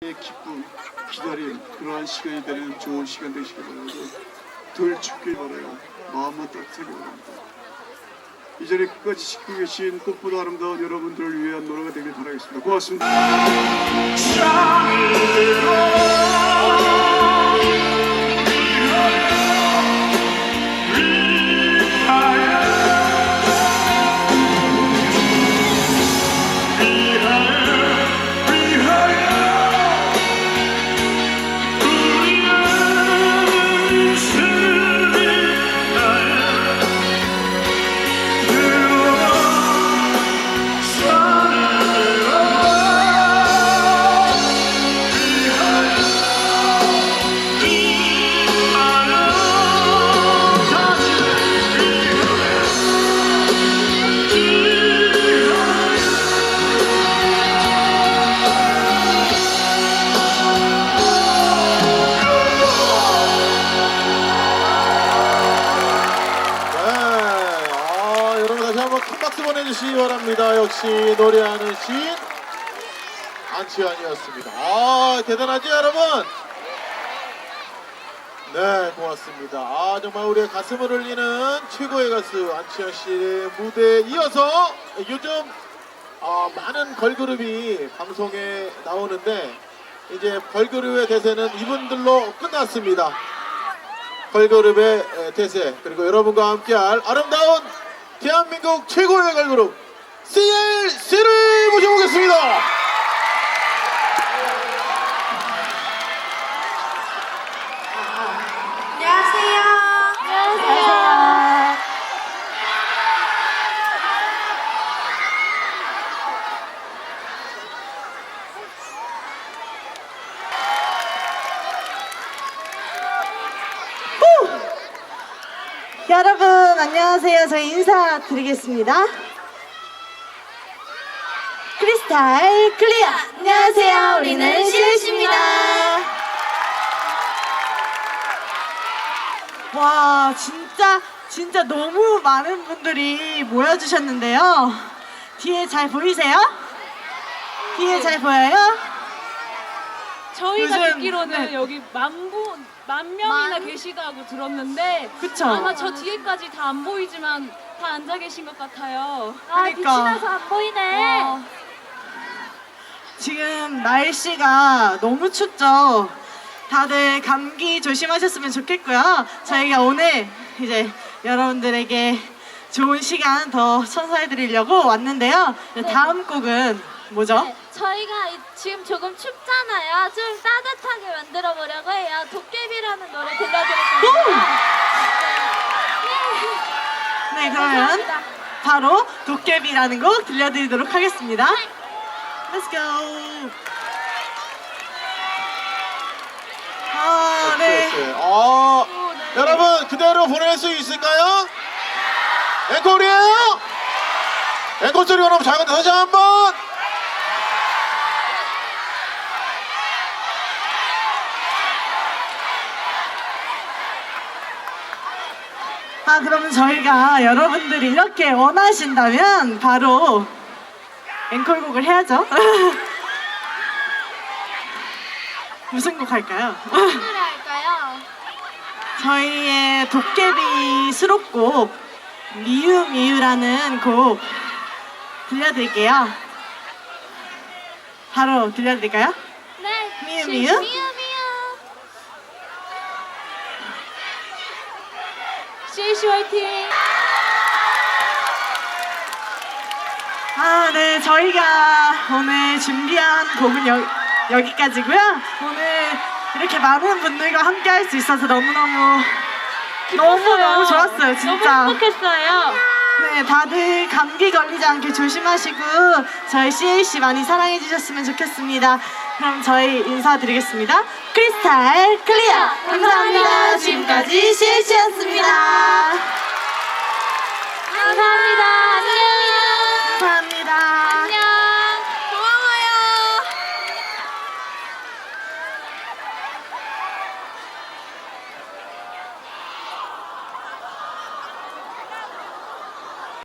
기쁨, 기다림 그러한 시간이 되는 좋은 시간 되시길 바라고 덜 춥길 바라요. 마음만 따뜻하게 바랍니다. 이 자리에 끝까지 지키고 계신 꽃보다 아름다운 여러분들을 위한 노래가 되길 바라겠습니다. 고맙습니다. 보내주시기 바랍니다. 역시 노래하는 시인 안치환이었습니다. 아, 대단하지 여러분? 네, 고맙습니다. 아, 정말 우리의 가슴을 울리는 최고의 가수 안치환 씨의 무대에 이어서 요즘 아, 많은 걸그룹이 방송에 나오는데 이제 걸그룹의 대세는 이분들로 끝났습니다. 걸그룹의 에, 대세 그리고 여러분과 함께할 아름다운 대한민국 최고의 걸그룹 CLC를 모셔보겠습니다. 안녕하세요. 안녕하세요. 여러분 안녕하세요. 저희 인사드리겠습니다. 크리스탈 클리어. 안녕하세요. 우리는 시우씨입니다. 와 진짜 진짜 너무 많은 분들이 모여주셨는데요. 뒤에 잘 보이세요? 뒤에 잘 보여요? 저희가 요즘- 듣기로는 네. 여기 만분 만 명이나 만? 계시다고 들었는데 그쵸? 아마 저 뒤에까지 다 안 보이지만 다 앉아 계신 것 같아요. 아, 빛이 나서 안 보이네. 지금 날씨가 너무 춥죠. 다들 감기 조심하셨으면 좋겠고요. 저희가 오늘 이제 여러분들에게 좋은 시간 더 선사해 드리려고 왔는데요. 다음 곡은 뭐죠? 네, 저희가 이- 지금 조금 춥잖아요. 좀 따뜻하게 만들어 보려고 해요. 도깨비라는 노래 들려드릴 겁니다. 네, 그러면 감사합니다. 바로 도깨비라는 곡 들려드리도록 하겠습니다. Let's go. 아, 네. 아, 여러분 그대로 보낼 수 있을까요? 앵콜이에요? 앵콜 소리가 너무 작은데 다시 한번. 아, 그러면 저희가 여러분들이 이렇게 원하신다면 바로 앵콜곡을 해야죠. 무슨 곡 할까요? 무슨 노래 할까요? 저희의 도깨비 수록곡 미유 미유라는 곡 들려드릴게요. 바로 들려드릴까요? 네. 미유, 시- 미유? 미유 미유. CLC 화이팅! 아, 네, 저희가 오늘 준비한 곡은 여, 여기까지고요. 오늘 이렇게 많은 분들과 함께 할 수 있어서 너무너무 너무 너무 좋았어요, 진짜. 너무 행복했어요. 네, 다들 감기 걸리지 않게 조심하시고 저희 CAC 많이 사랑해 주셨으면 좋겠습니다. 그럼 저희 인사드리겠습니다. 크리스탈 클리어! 감사합니다. 지금까지 CAC였습니다.